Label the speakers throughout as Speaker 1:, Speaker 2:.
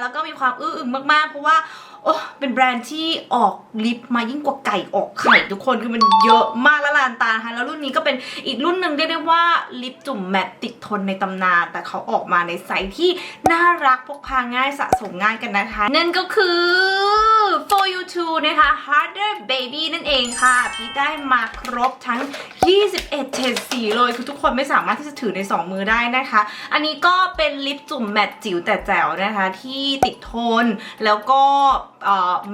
Speaker 1: แล้วก็มีความอื้ออึงมากๆ เพราะว่า เป็นแบรนด์ที่ออกลิปมายิ่งกว่าไก่ออกไข่ทุกคนคือมันเยอะมากละลานตานะคะแล้วรุ่นนี้ก็เป็นอีกรุ่นหนึ่งเรียกได้ว่าลิปจุ่มแมตติดทนในตำนาน แต่เขาออกมาในไซส์ที่น่ารักพกพาง่ายสะสมง่ายกันนะคะ นั่นก็คือ for you two นะคะ harder baby นั่นเองค่ะ พี่ได้มาครบทั้ง 21เฉดสีเลยคือทุกคนไม่สามารถที่จะถือใน 2 มือได้นะคะ อันนี้ก็เป็นลิปจุ่มแมตจิ๋วแต่แจ๋วนะคะที่ติดทนแล้วก็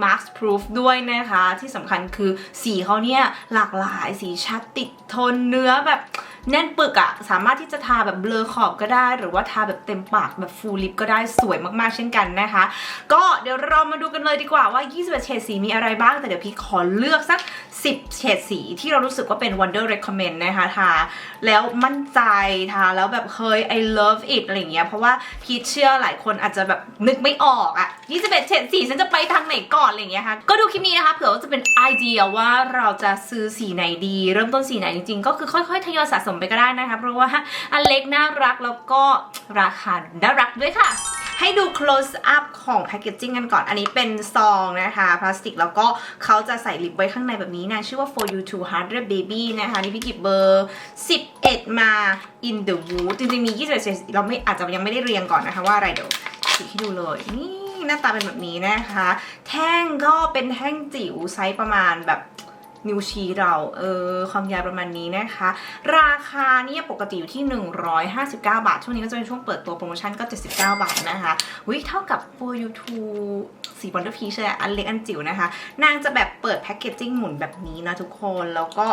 Speaker 1: max proof ด้วยนะคะ ที่สำคัญคือสีเขาเนี่ยหลากหลายสีชัดติดทนเนื้อแบบ แน่นปึกอะสามารถที่จะทาแบบเบลอขอบก็ได้ หรือว่าทาแบบเต็มปากแบบ full lip ก็ได้สวยมากๆเช่นกันนะคะ ก็เดี๋ยวเรามาดูกันเลยดีกว่าว่า 21 เฉดสีมีอะไรบ้าง แต่เดี๋ยวพี่ขอเลือกสัก 10 เฉดสีที่เรารู้สึกว่าเป็น Wonder Recommend นะคะทาแล้วมั่นใจทาแล้วแบบเฮ้ย I love it อะไรเงี้ยเพราะว่าพีชเชื่อหลายคนอาจจะแบบนึกไม่ออกอะ21 เฉดสีฉันจะไปทางไหนก่อนอะไรเงี้ยค่ะก็ดูคลิปนี้นะคะเผื่อว่าจะเป็นไอเดียว่าเราจะซื้อสีไหนดี เริ่มต้นสีไหนจริงๆ ก็คือค่อยๆทยอยสะสมไปก็ได้นะคะ เพราะว่าอันเล็กน่ารักแล้วก็ราคาน่ารักด้วยค่ะให้ดู close up ของ packaging กันก่อน อันนี้เป็นซองนะคะ พลาสติก แล้วก็เขาจะใส่ลิปไว้ข้างในแบบนี้นะ ชื่อว่า for you to harder baby นะคะ นี่พี่กิบเบอร์ 11 มา in the wood จริงๆ มี 21เซนเราไม่อาจจะยังไม่ได้เรียงก่อนนะคะ ว่าอะไรเดี๋ยวฉีกให้ดูเลย นี่หน้าตาเป็นแบบนี้นะคะ แท่งก็เป็นแท่งจิ๋วไซส์ประมาณแบบ นิ้วชี้เรา เออ ความยาวประมาณนี้นะคะ ราคาเนี่ยปกติอยู่ที่ 159 บาท ช่วงนี้ก็จะเป็นช่วงเปิดตัวโปรโมชั่นก็ 79 บาทนะคะวิเท่ากับ for you to สีบอลเดอร์พีชเลยอันเล็กอันจิ๋วนะคะ นางจะแบบเปิดแพ็กเกจจิ้งหมุนแบบนี้นะทุกคน แล้วก็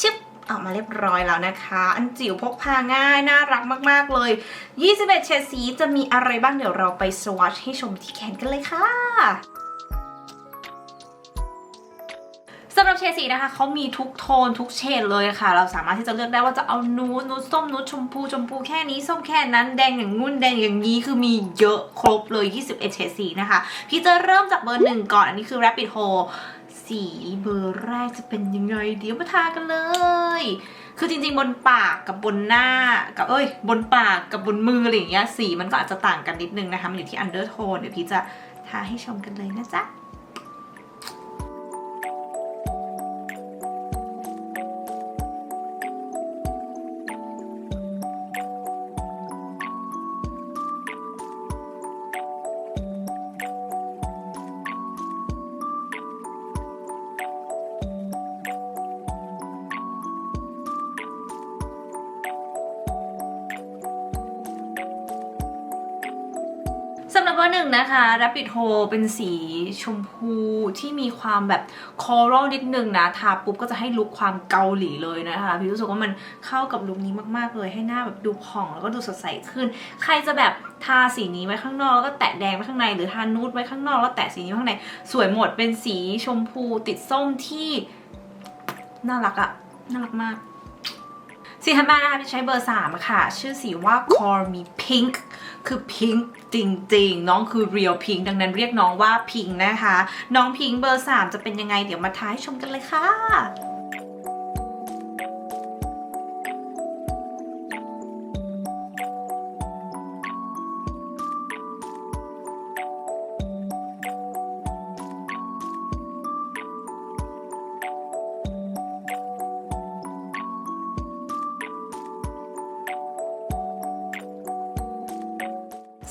Speaker 1: ชิปออกมาเรียบร้อยแล้วนะคะ อันจิ๋วพกพาง่าย น่ารักมาก ๆ เลย 21เฉดสีจะมีอะไรบ้างเดี๋ยวเราไปสวอชให้ชมที่แขนกันเลยค่ะ หรับเฉดสีนะคะเขามีทุกโทนทุกเฉดเลยค่ะ เราสามารถที่จะเลือกได้ว่าจะเอานูดนูดส้มนูดชมพูชมพูแค่นี้ส้มแค่นั้นแดงอย่างงุ่นแดงอย่างนี้คือมีเยอะครบเลย 21 เฉดสีนะคะ พี่จะเริ่มจากเบอร์หนึ่งก่อนอันนี้คือ Rapid Hold สีเบอร์แรกจะเป็นยังไงเดี๋ยวมาทากันเลย คือจริงๆ บนปากกับบนหน้ากับเอ้ย บนปากกับบนมืออะไรอย่างเงี้ยสีมันก็อาจจะต่างกันนิดนึงนะคะมันอยู่ที่ undertone เดี๋ยวพี่จะทาให้ชมกันเลยนะจ๊ะ บอร์หนึ่งนะ Rapid Hold เป็นสีชมพูที่มีความแบบคอรัลนิดนึงนะ ทาปุ๊บก็จะให้ลุคความเกาหลีเลยนะคะพี่รู้สึกว่ามันเข้ากับลุคนี้มากๆเลย ให้หน้าแบบดูผ่องแล้วก็ดูสดใสขึ้น ใครจะแบบทาสีนี้ไว้ข้างนอกแล้วก็แตะแดงไว้ข้างใน หรือทานูดไว้ข้างนอกแล้วแตะสีนี้ข้างใน สวยหมดเป็นสีชมพูติดส้มที่น่ารักอะน่ารักมาก สีถัดมานะคะพี่ใช้เบอร์ 3 ค่ะ ชื่อสีว่า Call Me Pink คือ Pink จริง ๆ น้องคือ Real Pink ดังนั้นเรียกน้องว่า Pink นะคะ น้อง Pink เบอร์ 3 จะเป็นยังไง เดี๋ยวมาท้ายชมกันเลยค่ะ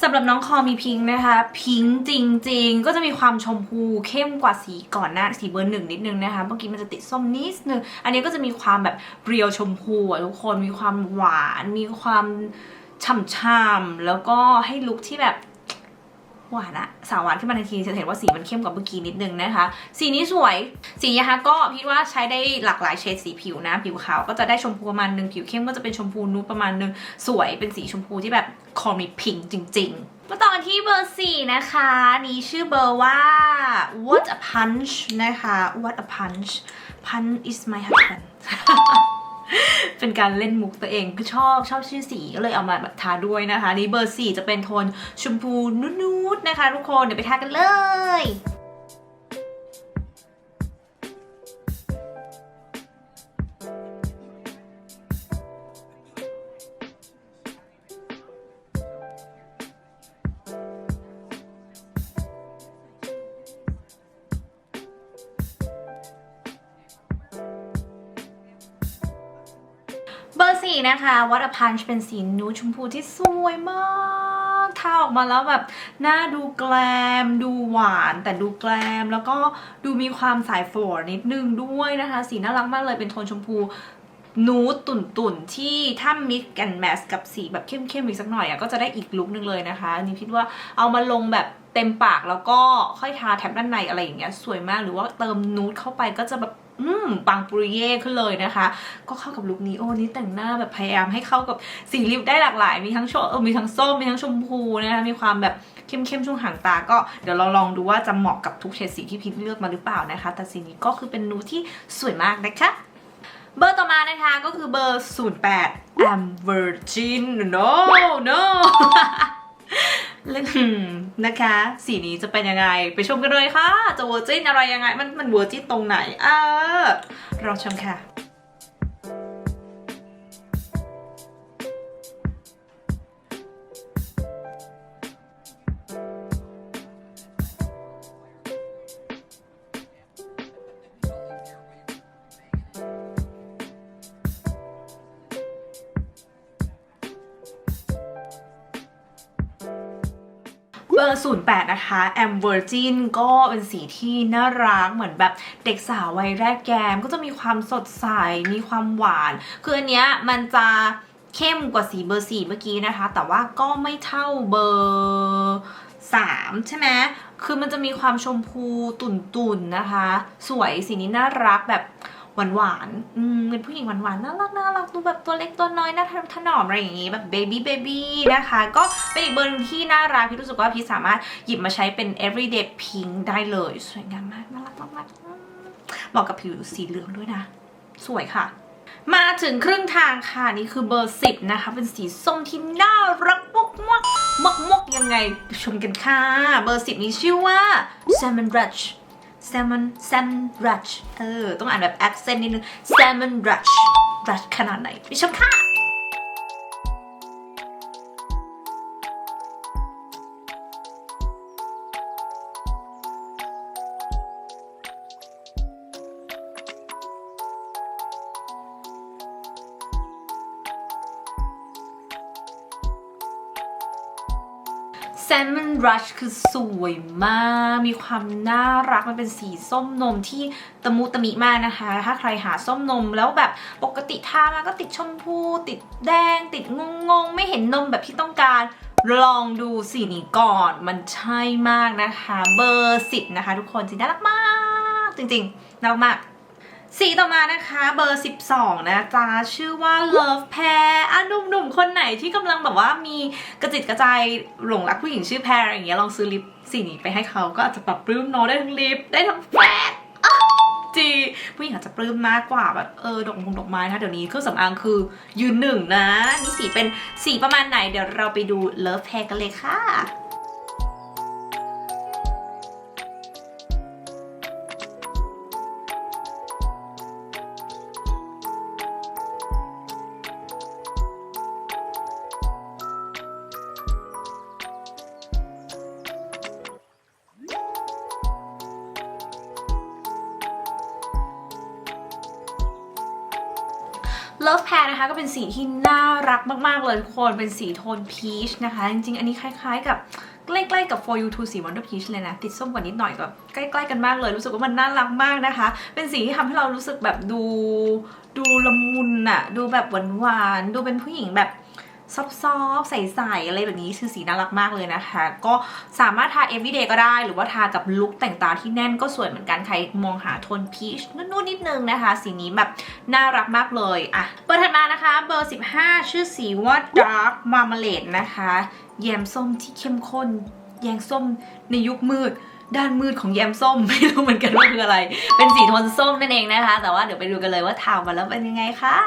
Speaker 1: ำหรับน้องคอมีพิงค์นะคะ พิงค์จริง ๆ ก็จะมีความชมพูเข้มกว่าสีก่อนหน้าสีเบอร์หนึ่งนิดนึงนะคะ เมื่อกี้มันจะติดส้มนิดนึง อันนี้ก็จะมีความแบบเรียวชมพูอะทุกคนมีความหวาน มีความฉ่ำๆแล้วก็ให้ลุคที่แบบ หวานอะสาวหวานขึ้นมาทันทีจะเห็นว่าสีมันเข้มกว่าเมื่อกี้นิดนึงนะคะ สีนี้สวยสีนะคะก็พี่ว่าใช้ได้หลากหลายเฉดสีผิวนะ ผิวขาวก็จะได้ชมพูประมาณนึงผิวเข้มก็จะเป็นชมพูนูดประมาณนึงสวยเป็นสีชมพูที่แบบคอมีพิงจริง ๆมาต่อกันที่เบอร์4นะคะ นี้ชื่อเบอร์ว่า what a punch นะคะ what a punch punch is my husband เป็นการเล่นมุกตัวเองคือชอบชอบชื่อสีก็เลยเอามาแบบทาด้วยนะคะ นี่เบอร์สี่จะเป็นโทนชมพูนุดๆนะคะ ทุกคนเดี๋ยวไปทากันเลย นะคะ What a Punch เป็นสีนูดชมพูที่สวยมากทาออกมาแล้วแบบหน้าดูแกลม ดูหวาน แต่ดูแกลม แล้วก็ดูมีความสายฝอนิดนึงด้วยนะคะ สีน่ารักมากเลยเป็นโทนชมพูนูดตุ่นตุ่นๆที่ถ้ามิกแอนแมสกับสีแบบเข้มๆอีกสักหน่อยอะก็จะได้อีกลุคนึงเลยนะคะอันนี้คิดว่าเอามาลงแบบเต็มปากแล้วก็ค่อยทาแถบด้านในอะไรอย่างเงี้ยสวยมากหรือว่าเติมนูดเข้าไปก็จะแบบ อืมปังปุริเย่ขึ้นเลยนะคะ ก็เข้ากับลุคนี้โอ้นี่แต่งหน้าแบบพยายามให้เข้ากับสีลิปได้หลากหลาย มีทั้งโชเออมีทั้งส้มมีทั้งชมพูนะคะมีความแบบเข้มๆช่วงหางตาก็เดี๋ยวเราลองดูว่าจะเหมาะกับทุกเฉดสีที่พิมพ์เลือกมาหรือเปล่านะคะ แต่สีนี้ก็คือเป็นนูที่สวยมากนะคะเบอร์ต่อมานะคะก็คือเบอร์ 08 I'm Virgin no no นะคะ สีนี้จะเป็นยังไง ไปชมกันเลยค่ะ จะเวอร์จินอะไรยังไง มันมันเวอร์จินตรงไหน เออรอชมค่ะ 08 นะคะ Am Virgin ก็เป็นสีที่น่ารักเหมือนแบบเด็กสาววัยแรกแกมก็จะมีความสดใส มีความหวาน คืออันเนี้ยมันจะเข้มกว่าสีเบอร์4เมื่อกี้นะคะ แต่ว่าก็ไม่เท่าเบอร์3ใช่ไหมคือมันจะมีความชมพูตุ่นๆนะคะ สวยสีนี้น่ารักแบบ หวานๆอืมเป็นผู้หญิงหวานๆน่ารักน่ารักดูแบบตัวเล็กตัวน้อยน่าถนอมอะไรอย่างงี้แบบเบบี้เบบี้นะคะ ก็เป็นอีกเบอร์นึงที่น่ารักพี่รู้สึกว่าพี่สามารถหยิบมาใช้เป็น everyday pink ได้เลยสวยงามมากน่ารักมากๆอืมเหมาะกับผิวสีเหลืองด้วยนะ สวยค่ะมาถึงครึ่งทางค่ะ นี่คือเบอร์10นะคะ เป็นสีส้มที่น่ารักมากมากมากมกๆยังไงชมกันค่ะ เบอร์10นี้ชื่อว่า salmon rush แซลมอนแซมรัชเออ ต้องอ่านแบบแอคเซนต์นิดนึงแซลมอนรัชรัชขนาดไหนไปชมค่ะ Salmon Rush คือสวยมาก มีความน่ารักมันเป็นสีส้มนมที่ตะมุตะมิมากนะคะ ถ้าใครหาส้มนมแล้วแบบปกติทามาก็ติดชมพู ติดแดง ติดงงงๆไม่เห็นนมแบบที่ต้องการลองดูสีนี้ก่อนมันใช่มากนะคะ เบอร์สิบนะคะ ทุกคนสีน่ารักมาก จริงๆน่ารักมาก สีต่อมานะคะเบอร์ 12 นะจ๊ะชื่อว่า Love Pair อะหนุ่มๆ คนไหนที่กำลังแบบว่ามีกระจิตกระใจหลงรักผู้หญิงชื่อแพรอย่างเงี้ยลองซื้อลิปสีนี้ไปให้เขาก็อาจจะปรับปลื้มเน้อได้ทั้งลิปได้ทั้งแฟกจีผู้หญิงอาจจะปลื้มมากกว่าแบบเออดอกมงดอกไม้นะคะเดี๋ยวนี้เครื่องสำอางคือยืนหนึ่งนะนี่สีเป็นสีประมาณไหนเดี๋ยวเราไปดู Love Pair กันเลยค่ะ สีที่น่ารักมากๆเลยทุกคนเป็นสีโทนพีชนะคะ จริง ๆ อันนี้คล้าย ๆ กับใกล้ๆกับ For You to สี Wonder Peach เลยนะ ติดส้มกว่านิดหน่อยก็ใกล้ๆกันมากเลย รู้สึกว่ามันน่ารักมากนะคะ เป็นสีที่ทำให้เรารู้สึกแบบดู ดูละมุนอะดูแบบหวานๆดูเป็นผู้หญิงแบบ ซอฟๆใสๆอะไรแบบนี้คือสีน่ารักมากเลยนะคะ ก็สามารถทา everyday ก็ได้หรือว่าทากับลุคแต่งตาที่แน่นก็สวยเหมือนกันใครมองหาโทนพีชนุ่นๆนิดนึงนะคะ สีนี้แบบน่ารักมากเลยอะเบอร์ถัดมานะคะเบอร์ 15 ชื่อสีว่า dark marmalade นะคะแยมส้มที่เข้มข้น แยมส้มในยุคมืดด้านมืดของแยมส้มไม่รู้เหมือนกันว่าคืออะไร เป็นสีโทนส้มนั่นเองนะคะ แต่ว่าเดี๋ยวไปดูกันเลยว่าทามาแล้วเป็นยังไงค่ะ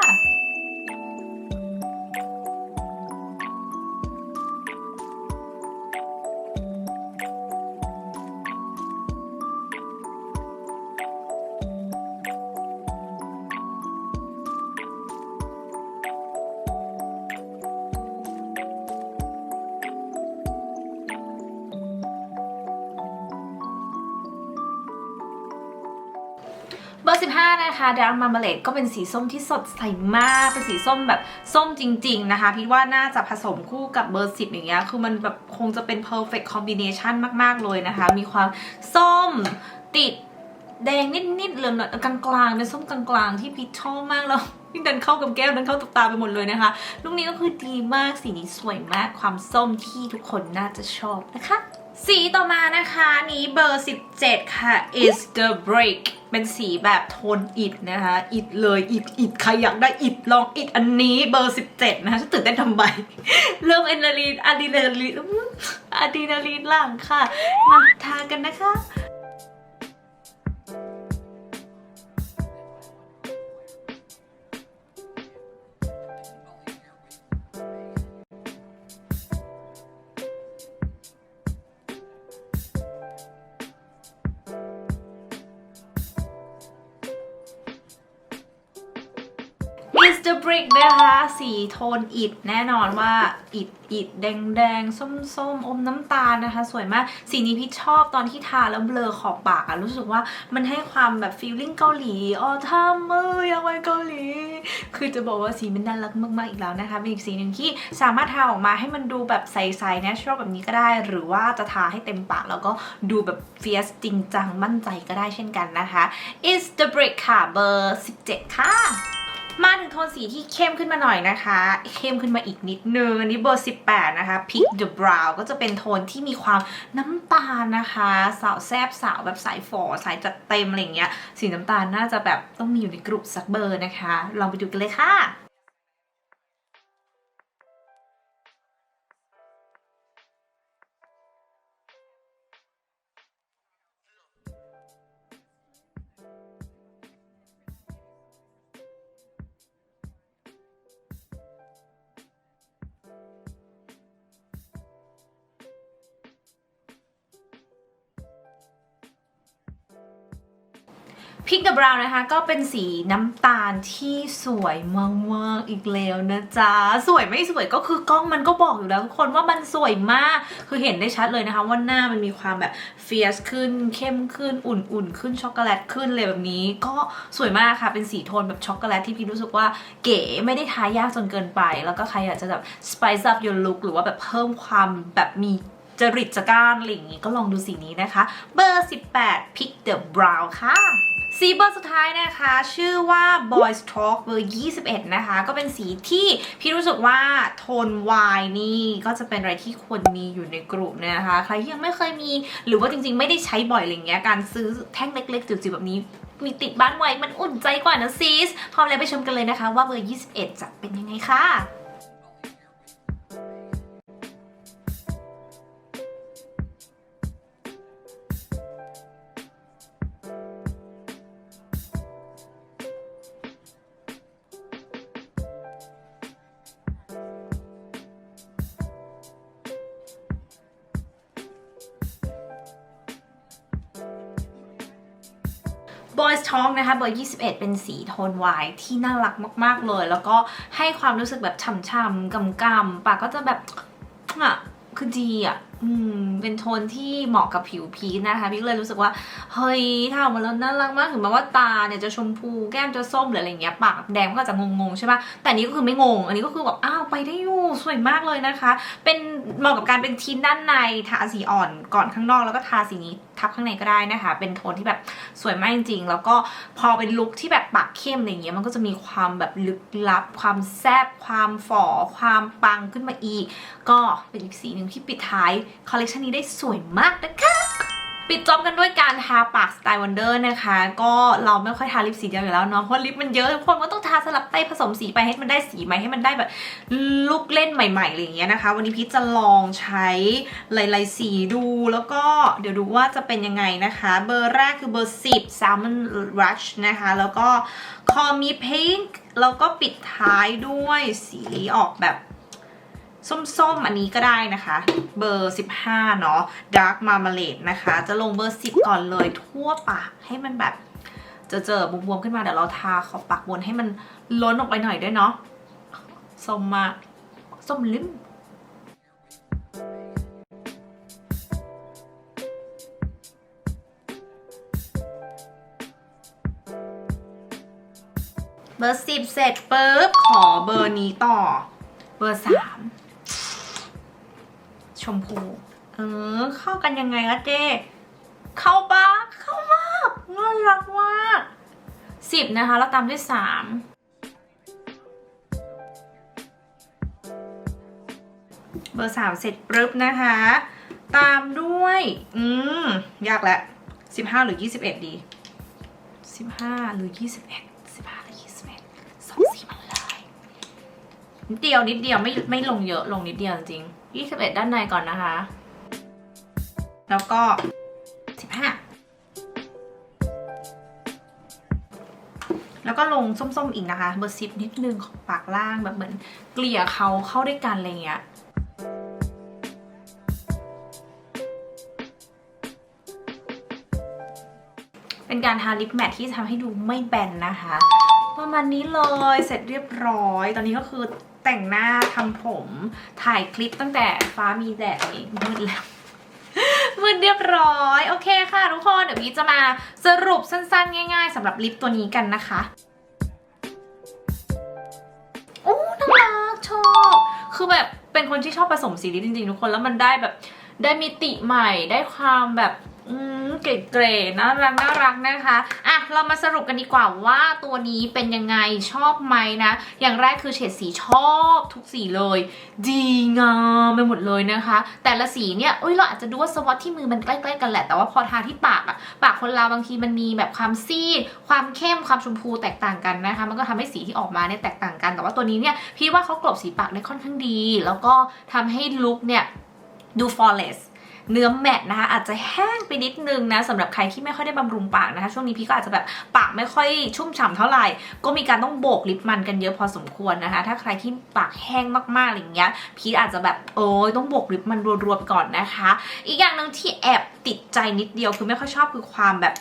Speaker 1: นะคะ Dark Marmalade ก็เป็นสีส้มที่สดใสมาก เป็นสีส้มแบบส้มจริง ๆ นะคะ พี่ว่าน่าจะผสมคู่กับเบอร์10อย่างเงี้ย คือมันแบบคงจะเป็น perfect combination มากๆเลยนะคะ มีความส้มติดแดงนิดๆเหลืองหน่อยกลางๆเป็นส้มกลางๆ ที่พีชชอบมากแล้วยิ่งดันเข้ากับแก้วดันเข้ากับตาไปหมดเลยนะคะ ลูกนี้ก็คือดีมากสีนี้สวยมากความส้มที่ทุกคนน่าจะชอบนะคะ สีต่อมานะคะนี้เบอร์ 17 ค่ะ is the break เป็นสีแบบโทนอิดนะคะ อิดเลย อิดอิดใครอยากได้อิดลองอิดอันนี้เบอร์ 17 นะคะฉันตื่นเต้นทำไมเริ่มเอนาลีนอะดรีนาลีนอื้ออะดรีนาลีนหลังค่ะ มาทากันนะคะ สีโทนอิดแน่นอนว่าอิดอิดแดงแดงส้มส้มอมน้ำตาลนะคะ สวยมาก สีนี้พี่ชอบตอนที่ทาแล้วเบลอขอบปากอะรู้สึกว่ามันให้ความแบบ feeling เกาหลีอ๋อทำมือยังไงเกาหลี คือจะบอกว่าสีมันน่ารักมากๆอีกแล้วนะคะเป็นอีกสีหนึ่งที่สามารถทาออกมาให้มันดูแบบใสๆ natural แบบนี้ก็ได้ หรือว่าจะทาให้เต็มปากแล้วก็ดูแบบ fierce จริงจังมั่นใจก็ได้เช่นกันนะคะ is the brick ค่ะเบอร์ 17 ค่ะ มาถึงโทนสีที่เข้มขึ้นมาหน่อยนะคะ เข้มขึ้นมาอีกนิดนึงนี่เบอร์ 18 นะคะ Pick the Brow ก็จะเป็นโทนที่มีความน้ำตาลนะคะ สาวแซบสาวแบบสายฝอสายจัดเต็มอะไรเงี้ย สีน้ำตาลน่าจะแบบต้องมีอยู่ในกลุ่มสักเบอร์นะคะ ลองไปดูกันเลยค่ะ พิกเดอะบราวน์นะคะก็เป็นสีน้ำตาลที่สวยมากๆอีกแล้วนะจ๊ะ สวยไม่สวยก็คือกล้องมันก็บอกอยู่แล้วทุกคนว่ามันสวยมาก คือเห็นได้ชัดเลยนะคะว่าหน้ามันมีความแบบเฟียสขึ้น เข้มขึ้นอุ่นๆ ขึ้นช็อกโกแลตขึ้นเลยแบบนี้ ก็สวยมากค่ะเป็นสีโทนแบบช็อกโกแลตที่พี่รู้สึกว่าเก๋ไม่ได้ทายากจนเกินไป แล้วก็ใครอยากจะแบบ spice up your look หรือว่าแบบเพิ่มความแบบมีจริตจักร้านอะไรอย่างงี้ก็ลองดูสีนี้นะคะ เบอร์ 18 Pick the Brown ค่ะ สีเบอร์สุดท้ายนะคะ ชื่อว่า Boys Talk เบอร์21 นะคะ ก็เป็นสีที่พี่รู้สึกว่าโทนวายนี่ก็จะเป็นอะไรที่ควรมีอยู่ในกลุ่มนะคะ ใครที่ยังไม่เคยมี หรือว่าจริงๆ ไม่ได้ใช้บ่อยอะไรเงี้ยการซื้อแท่งเล็กๆจิ๋วๆแบบนี้ มีติดบ้านไว้มันอุ่นใจกว่านะซีสพร้อมแล้วไปชมกันเลยนะคะ ว่าเบอร์ 21 จะเป็นยังไงค่ะ เบอร์ 21 เป็นสีโทนวายที่น่ารักมาก ๆ เลย แล้วก็ให้ความรู้สึกแบบช่ำๆกำๆปากก็จะแบบอะคือดีอะอืมเป็นโทนที่เหมาะกับผิวพีชนะคะพี่เลยรู้สึกว่า เฮ้ยถ้าออกมาแล้วน่ารักมากถึงแม้ว่าตาเนี่ยจะชมพูแก้มจะส้มหรืออะไรเงี้ยปากแดงก็จะงงๆใช่ปะแต่อันนี้ก็คือไม่งง อันนี้ก็คือแบบอ้าวไปได้อยู่สวยมากเลยนะคะ เป็น เหมาะกับการเป็นชิ้นด้านในทาสีอ่อนก่อนข้างนอกแล้วก็ทาสีนี้ทับข้างในก็ได้นะคะ เป็นโทนที่แบบสวยมากจริงๆ แล้วก็พอเป็นลุคที่แบบปากเข้มอะไรเงี้ยมันก็จะมีความแบบลึกลับ ความแซบความฝ่อความปังขึ้นมาอีก ก็เป็นอีกสีหนึ่งที่ปิดท้าย คอลเลคชันนี้ได้สวยมากนะคะ ปิดจอบกันด้วยการทาปากสไตล์วันเดอร์นะคะ ก็เราไม่ค่อยทาลิปสีเดียวอยู่แล้วเนาะเพราะลิปมันเยอะทุกคนก็ต้องทาสลับไปผสมสีไปให้มันได้สีใหม่ให้มันได้แบบลูกเล่นใหม่ๆอะไรอย่างเงี้ยนะคะ วันนี้พีชจะลองใช้หลายๆสีดูแล้วก็เดี๋ยวดูว่าจะเป็นยังไงนะคะ เบอร์แรกคือเบอร์ 10 Salmon Rush นะคะ แล้วก็ Call Me Pink แล้วก็ปิดท้ายด้วยสีออกแบบ ส้มๆ อันนี้ก็ได้นะคะ เบอร์ 15 เนาะ Dark Marmalade นะคะ จะลงเบอร์ 10 ก่อนเลยทั่วปากให้มันแบบเจอเจอบวมๆขึ้นมาเดี๋ยวเราทาขอบปากบนให้มันล้นออกไปหน่อยด้วยเนาะส้มมาส้มลิ้มเบอร์สิบเสร็จปุ๊บขอเบอร์นี้ต่อ เบอร์สาม ชมพู เออ เข้ากันยังไงอะเจ๊เข้าปะเข้ามากน่ารักมากสิบนะคะ แล้วตามด้วยสามเบอร์สามเสร็จปุ๊บนะคะ ตามด้วย อืม ยากแล้วสิบห้าหรือยี่สิบเอ็ดดีสิบห้าหรือยี่สิบเอ็ดสิบห้าหรือยี่สิบเอ็ดสองสีมันเลยนิดเดียวนิดเดียวไม่ไม่ลงเยอะลงนิดเดียวจริง ยี่สิบเอ็ดด้านในก่อนนะคะ แล้วก็สิบห้าแล้วก็ลงส้มๆอีกนะคะ เบอร์สิบนิดนึงของปากล่างแบบเหมือนเกลี่ยเขาเข้าด้วยกันอะไรเงี้ยเป็นการทาลิปแมทที่ทำให้ดูไม่แบนนะคะ ประมาณนี้เลยเสร็จเรียบร้อย ตอนนี้ก็คือ แต่งหน้าทำผม ถ่ายคลิปตั้งแต่ฟ้ามีแดดนี่มืดแล้วมืดเรียบร้อย โอเคค่ะทุกคน เดี๋ยวพี่จะมาสรุปสั้นๆ ง่ายๆสำหรับลิปตัวนี้กันนะคะโอ้น่ารักชอบคือแบบเป็นคนที่ชอบผสมสีลิปจริงๆ ทุกคนแล้วมันได้แบบได้มิติใหม่ได้ความแบบ อืมเก๋ๆน่ารักน่ารักนะคะอะเรามาสรุปกันดีกว่าว่าตัวนี้เป็นยังไงชอบไหมนะ อย่างแรกคือเฉดสีชอบทุกสีเลย ดีงามไปหมดเลยนะคะ แต่ละสีเนี่ยเอ้ยเราอาจจะดูว่าสวอตที่มือมันใกล้ๆกันแหละ แต่ว่าพอทาที่ปากอะปากคนเราบางทีมันมีแบบความซีด ความเข้มความชมพูแตกต่างกันนะคะ มันก็ทำให้สีที่ออกมาเนี่ยแตกต่างกัน แต่ว่าตัวนี้เนี่ยพี่ว่าเขากลบสีปากได้ค่อนข้างดี แล้วก็ทำให้ลุคเนี่ยดู flawless เนื้อแมตต์นะคะอาจจะแห้งไปนิดนึงนะสำหรับใครที่ไม่ค่อยได้บำรุงปากนะคะ ช่วงนี้พี่ก็อาจจะแบบปากไม่ค่อยชุ่มฉ่ำเท่าไหร่ ก็มีการต้องโบกลิปมันกันเยอะพอสมควรนะคะ ถ้าใครที่ปากแห้งมากๆอะไรอย่างเงี้ยพีทอาจจะแบบโอ้ยต้องโบกลิปมันรัวๆก่อนนะคะ อีกอย่างหนึ่งที่แอบติดใจนิดเดียวคือไม่ค่อยชอบคือความแบบ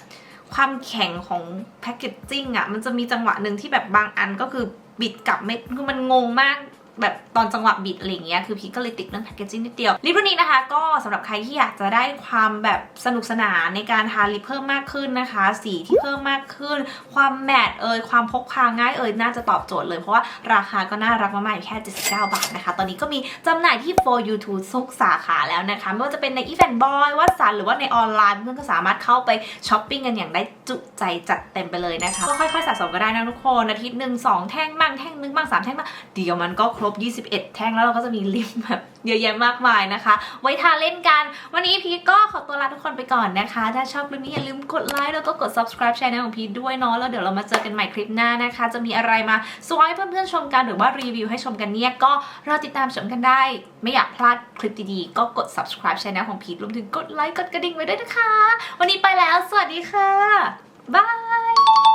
Speaker 1: ความแข็งของแพคเกจจิ้งอะ่ะมันจะมีจังหวะหนึ่งที่แบบบางอันก็คือบิดกลับไม่คือมันงงมาก แบบตอนจังหวะบิดอะไรเงี้ยคือพีก็เลยติดเรื่องแพคเกจจิ้งนิดเดียวลิปรุ่นนี้นะคะ ก็สำหรับใครที่อยากจะได้ความแบบสนุกสนานในการทาลิปเพิ่มมากขึ้นนะคะ สีที่เพิ่มมากขึ้น ความแมตต์เอ่ยความพกพาง่ายเอ่ยน่าจะตอบโจทย์เลยเพราะว่าราคาก็น่ารักมากๆอยู่แค่ 79 บาทนะคะ ตอนนี้ก็มีจำหน่ายที่ for you to ทุกสาขาแล้วนะคะไม่ว่าจะเป็นใน e v e n Boy วัดสันหรือว่าในออนไลน์เพื่อนก็สามารถเข้าไปช้อปปิ้งกันอย่างได้จุใจจัดเต็มไปเลยนะคะก็ค่อยๆสะสมก็ได้นะทุกคนอาทิตย์หนึ่งสองแท่งบ้างแท่งหนึงบ้างสามแท่งบ้างเดี๋ยวมันก็ครบ21 แท่งแล้วเราก็จะมีลิปแบบเยอะแยะมากมายนะคะ ไว้ทาเล่นกัน วันนี้พีทก็ขอตัวลาทุกคนไปก่อนนะคะ ถ้าชอบคลิปนี้อย่าลืมกดไลค์แล้วก็กด subscribe channel ของพีทด้วยเนาะแล้วเดี๋ยวเรามาเจอกันใหม่คลิปหน้านะคะ จะมีอะไรมาสวให้เพื่อนๆชมกันหรือว่ารีวิวให้ชมกันเนี่ยก็รอติดตามชมกันได้ ไม่อยากพลาดคลิปดีๆก็กด subscribe channel ของพีทรวมถึงกดไลค์กดกระดิ่งไว้ด้วยนะคะ วันนี้ไปแล้ว สวัสดีค่ะบาย